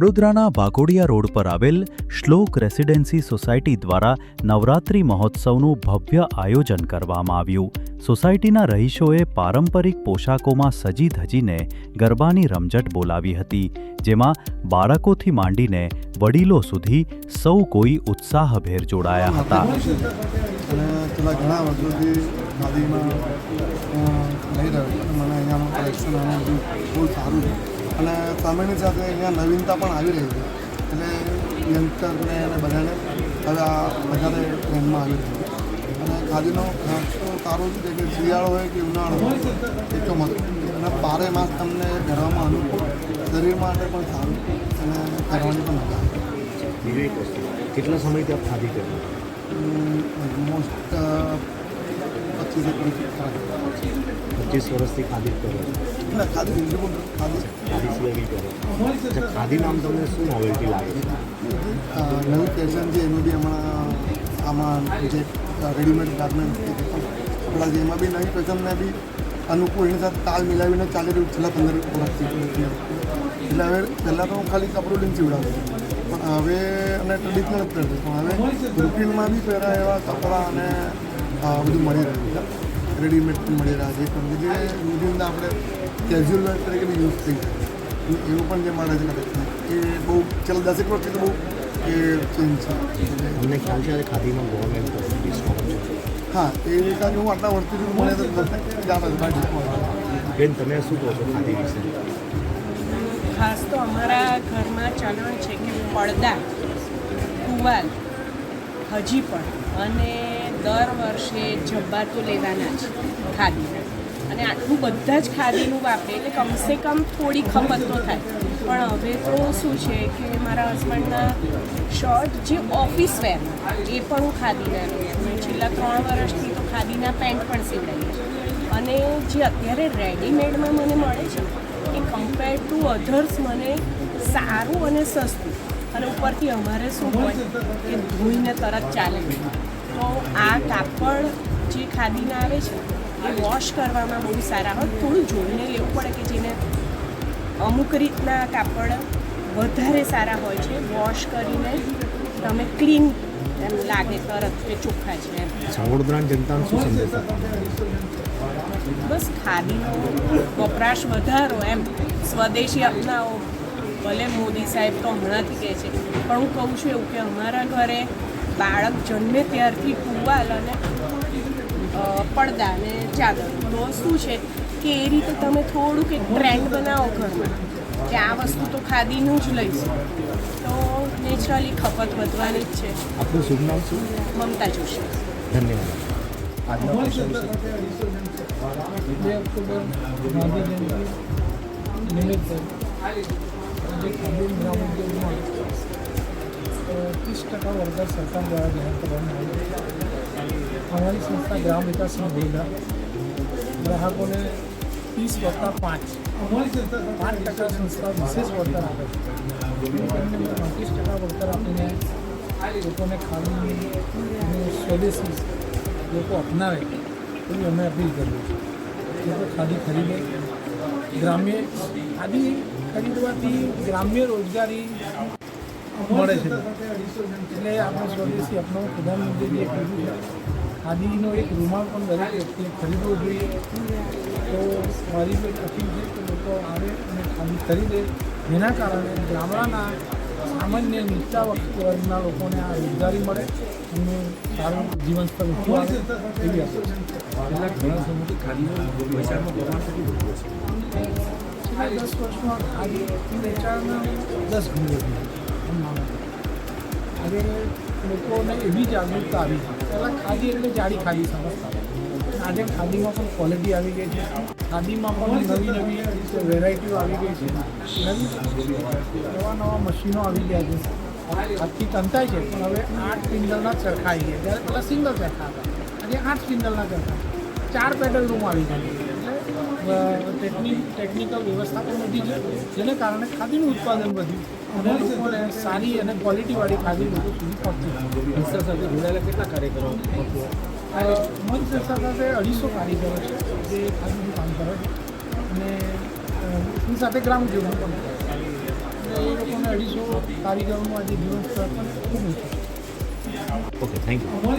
વડોદરાના વાઘોડિયા રોડ પર આવેલ શ્લોક રેસિડેન્સી સોસાયટી દ્વારા નવરાત્રિ મહોત્સવનું ભવ્ય આયોજન કરવામાં આવ્યું. સોસાયટીના રહીશોએ પારંપરિક પોશાકોમાં સજી ધજીને ગરબાની રમઝટ બોલાવી હતી, જેમાં બાળકોથી માંડીને વડીલો સુધી સૌ કોઈ ઉત્સાહભેર જોડાયા હતા. ઘણા અને સમયની સાથે અહીંયા નવીનતા પણ આવી રહી છે. એટલે યંગસ્ટરને અને બધાને હવે આ વધારે ટ્રેન્ડમાં આવી રહ્યું છે. અને ખાદીનો ખાસ તો સારું છે કે શિયાળો હોય કે ઉનાળો હોય એ તો મત અને પારે માસ તમને પહેરવામાં અનુકૂળ શરીર માટે પણ સારું અને પહેરવાની પણ મજા આવે. કેટલા સમયથી આપ ખાદી કરો ઓલમોસ્ટ પચીસ વર્ષથી ખાદી કરો. ખાદી સિવાય બી કરો. ખાદી નામ તમને શું નોવેલ્ટી લાગે છે? નવી ફેશન છે એમાં બી હમણાં આમાં જે રેડીમેડ ગાર્મેન્ટ કપડાં છે એમાં બી નવી ફેશનને બી અનુકૂળ એની સાથે તાલ મિલાવીને ચાલી રહ્યું છેલ્લા પંદર વર્ષથી. એટલે હવે પહેલાં તો હું ખાલી કપડું લઈને સીવડાવું પણ હવે અને ટ્રેડિશનલ જ પહેરતો. પણ હવે રૂટીનમાં બી પહેરા એવા કપડાં અને બધું મળી રહ્યું છે. રેડીમેડ પણ મળી રહ્યા છે. પણ જે રોજિંદા આપણે કેઝ્યુઅલ વેર તરીકે બી યુઝ થઈ જાય એવું પણ જે મળે છે કલેક્શન એ બહુ છેલ્લા દસેક વર્ષથી તો બહુ એ ચેન્જ છે. અમને ખ્યાલ છે ખાદીમાં ગવર્મેન્ટ ડિસ્કાઉન્ટ હા એ કારણ હું આટલા વર્ષથી મને તો બેન તમે શું કહો છો ખાદી વિશે? ખાસ તો અમારા ઘરમાં ચલણ છે કે પડદા ટુવાલ હજી પણ. અને દર વર્ષે જબ્બા તો લેવાના જ ખાદીના અને આટલું બધા જ ખાદીનું વાપરે, એટલે કમસે કમ થોડી ખપત તો થાય. પણ હવે તો શું છે કે મારા હસબન્ડના શર્ટ જે ઓફિસ વેર એ પણ હું ખાદીના લઉં છેલ્લા ત્રણ વર્ષથી તો ખાદીના પેન્ટ પણ સીવડાવીએ છીએ અને જે અત્યારે રેડીમેડમાં મને મળે છે એ કમ્પેર ટુ અધર્સ મને સારું અને સસ્તું. અને ઉપરથી અમારે શું હોય કે ધોઈને તરત ચાલે. તો આ કાપડ જે ખાદીના આવે છે એ વોશ કરવામાં બહુ સારા હોય. થોડું જોઈને લેવું પડે કે જેને અમુક રીતના કાપડ વધારે સારા હોય છે વોશ કરીને તમે ક્લીન એમ લાગે તરત કે ચોખ્ખા છે વડોદરાની જનતાને શું સંદેશ બસ ખાદીનો વપરાશ વધારો એમ. સ્વદેશી અપનાવો. ભલે મોદી સાહેબ તો હમણાંથી કહે છે. પણ હું કહું છું એવું કે અમારા ઘરે બાળક જન્મે ત્યારથી ટુવાલ અને પડદા અને ચાદર. તો શું છે કે એ રીતે તમે થોડુંક એક ટ્રેન્ડ બનાવો ઘરમાં કે આ વસ્તુ તો ખાદીનું જ લઈશું. તો નેચરલી ખપત વધવાની જ છે. આપણું શુભ નામ શું? મમતા જોશી. ધન્યવાદ. આજના પ્રસંગ વિશે બે ઓક્ટોબર ગાંધી જયંતિ નિમિત્તે આજે ખાદી ગ્રામ ઉદ્યોગમાં ત્રીસ ટકા વર્ગર સરકાર દ્વારા જાહેર કરવામાં આવ્યું અમારી સંસ્થા ગ્રામ વિકાસની ભૂલા ગ્રાહકોને ત્રીસ વત્તા પાંચ પાંચ ટકા સંસ્થા વિશેષ વળતર આપે છે તેમને પાંત્રીસ ટકા વળતર આપીને લોકોને ખાદી અને સ્વદેશી લોકો અપનાવે એવી અમે અપીલ કરીએ છીએ લોકો ખાદી ખરીદે ગ્રામ્ય ખાદી ખરીદવાથી ગ્રામ્ય રોજગારી મળે છે. એટલે આપણે સ્વદેશી અપનાવવું એક કીધું છે. ખાદીનો એક રૂમાલ પણ દરેક વ્યક્તિએ ખરીદવો જોઈએ. તો મારી પણ અપીલ છે કે લોકો આવે અને ખાદી ખરીદે. જેના કારણે ગામડાના સામાન્ય નીચા વર્ગના લોકોને આ રોજગારી મળે અને સારું જીવન સ્તર ઊંચું આવે એવી અપીલ ઘણા સમયથી ખાદીનો વેચાણમાં પ્રમાણ કેટલું વધુ છે. દસ વર્ષમાં ખાદી વેચાણમાં દસ ગણું વધ્યું એમ આજે લોકોને એવી જાગૃતતા આવી છે પહેલાં ખાદી એટલે જાડી ખાદી સમજતા આજે ખાદીમાં પણ ક્વોલિટી આવી ગઈ છે. ખાદીમાં પણ નવી નવી વેરાયટીઓ આવી ગઈ છે. નવી નવા નવા મશીનો આવી ગયા છે. હાથથી તંતાય છે. પણ હવે આઠ સ્પિન્ડલના ચરખા આવી ગયા. જ્યારે પહેલાં સિંગલ ચરખા હતા આજે આઠ સ્પિન્ડલના ચરખા ચાર પેડલ રૂમ આવી ગયા છે. એટલે અ, ટેકનિક ટેકનિકલ વ્યવસ્થા પણ વધી છે જેને કારણે ખાદીનું ઉત્પાદન વધ્યું. અને લોકોને સારી અને ક્વોલિટીવાળી ખાદી લોકો સાથે જોડાયેલા કેટલા કાર્યકરો? મન સંસ્થા સાથે અઢીસો કારીગરો છે, જે ખાદીનું કામ કરે છે. અને એની સાથે ગ્રામ જીવન પણ કરે એ લોકોને અઢીસો કારીગરોનું આજે જીવન સ્તર પણ ખૂબ ઓકે થેન્ક યુ